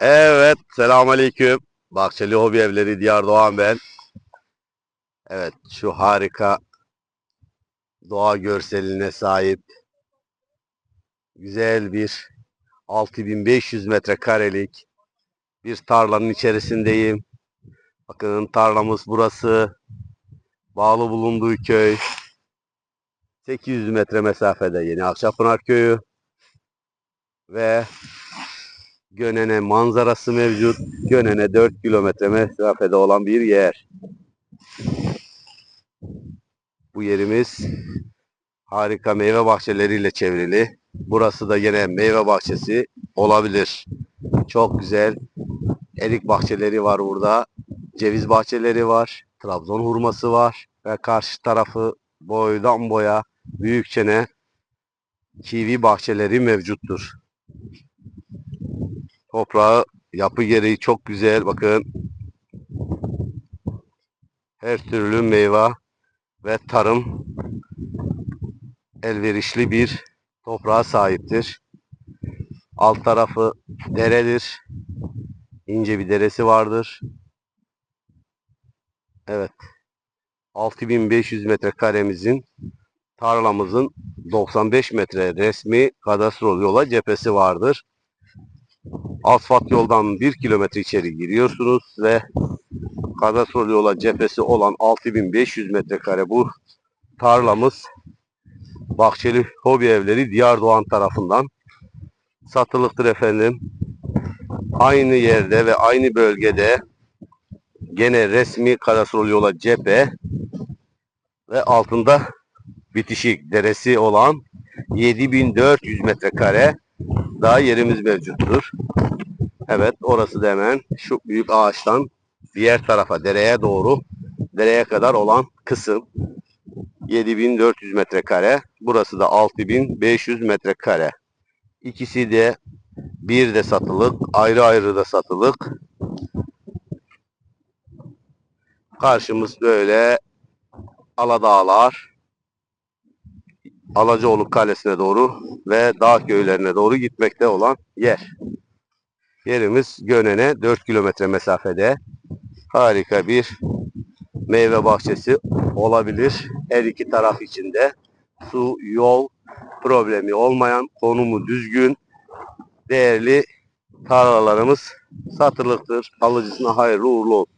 Evet, selamünaleyküm. Bahçeli Hobi Evleri Diyar Doğan ben. Evet, şu harika doğa görseline sahip güzel bir 6500 metrekarelik bir tarlanın içerisindeyim. Bakın tarlamız burası. Bağlı bulunduğu köy. 800 metre mesafede Yeni Akçapınar Köyü. Ve Gönene manzarası mevcut. Gönene 4 kilometre mesafede olan bir yer. Bu yerimiz harika meyve bahçeleriyle çevrili. Burası da yine meyve bahçesi olabilir. Çok güzel erik bahçeleri var burada. Ceviz bahçeleri var. Trabzon hurması var. Ve karşı tarafı boydan boya büyük çene kivi bahçeleri mevcuttur. Toprağı yapı gereği çok güzel. Bakın. Her türlü meyve ve tarım elverişli bir toprağa sahiptir. Alt tarafı deredir. İnce bir deresi vardır. Evet. 6500 metrekaremizin tarlamızın 95 metre resmi kadastrol yola cephesi vardır asfalt yoldan 1 kilometre içeri giriyorsunuz ve kadastrol yola cephesi olan 6500 metrekare bu tarlamız Bahçeli Hobi Evleri Diyar Doğan tarafından satılıktır efendim. Aynı yerde ve aynı bölgede gene resmi kadastrol yola cephe ve altında bitişik deresi olan 7400 metrekare daha yerimiz mevcuttur. Evet orası da hemen şu büyük ağaçtan diğer tarafa dereye doğru dereye kadar olan kısım 7400 metrekare. Burası da 6500 metrekare. İkisi de bir de satılık, ayrı ayrı da satılık. Karşımız böyle Aladağlar, Alacaoğlu Kalesi'ne doğru ve dağ köylerine doğru gitmekte olan yer. Yerimiz Gönen'e 4 kilometre mesafede. Harika bir meyve bahçesi olabilir. Her iki taraf içinde su, yol problemi olmayan, konumu düzgün, değerli tarlalarımız satılıktır. Alıcısına hayırlı uğurlu olsun.